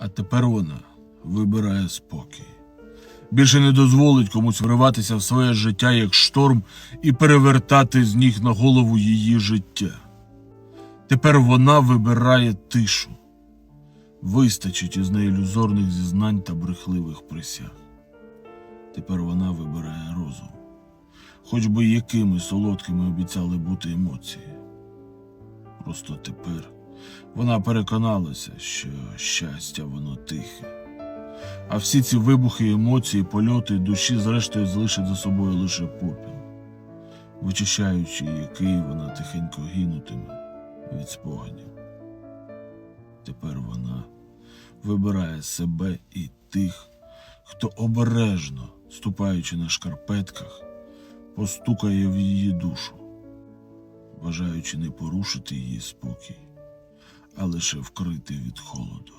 А тепер вона вибирає спокій. Більше не дозволить комусь вриватися в своє життя як шторм і перевертати з ніг на голову її життя. Тепер вона вибирає тишу. Вистачить із неї ілюзорних зізнань та брехливих присяг. Тепер вона вибирає розум. Хоч би якими солодкими обіцяли бути емоції. Просто тепер вона переконалася, що щастя воно тихе. А всі ці вибухи, емоції, польоти душі, зрештою, залишать за собою лише попіл, вичищаючи який вона тихенько гинутиме від спогадів. Тепер вона вибирає себе і тих, хто обережно, ступаючи на шкарпетках, постукає в її душу, бажаючи не порушити її спокій, а лише вкритий від холоду.